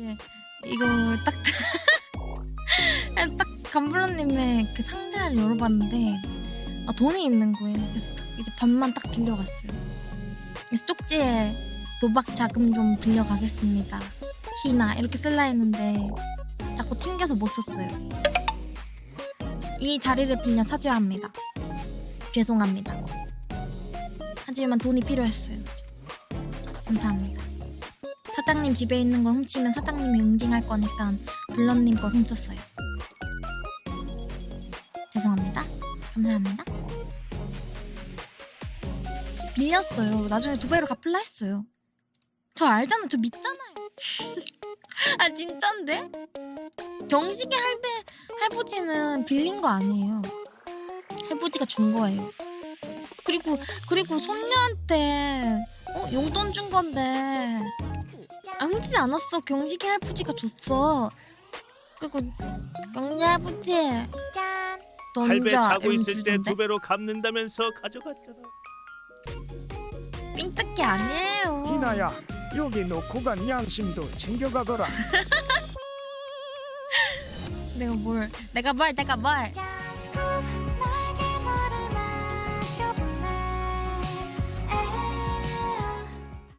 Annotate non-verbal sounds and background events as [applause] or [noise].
이제 이걸 딱 [laughs] 그래서 딱 감블러님의 그 상자를 열어봤는데 아, 돈이 있는 거예요. 그래서 딱 이제 반만 딱 빌려갔어요. 그래서 쪽지에 도박 자금 좀 빌려가겠습니다. 희나 이렇게 쓸라 했는데 자꾸 튕겨서 못 썼어요. 이 자리를 빌려 차지해야 합니다. 죄송합니다. 하지만 돈이 필요했어요. 감사합니다. 사장님 집에 있는 걸 훔치면 사장님이 응징할 거니까 블런님 거 훔쳤어요. 죄송합니다. 감사합니다. 빌렸어요. 나중에 두 배로 갚을라 했어요. 저 알잖아. 저 믿잖아요. [laughs] 아 진짠데? 병식의 할배 할부지는 빌린 거 아니에요. 할부지가 준 거예요. 그리고 그리고 손녀한테 어, 용돈 준 건데 안 훔치지 않았어. 경식이 할부지가 줬어. 그리고 경리 할부지 짠 던져. 할배 자고 이러면 있을 때 주던데? 두 배로 갚는다면서 가져갔잖아. 삥뜯기 아니에요. 희나야 여기 놓고 간 양심도 챙겨가거라 [laughs] 내가 뭘 내가 뭘 내가 뭘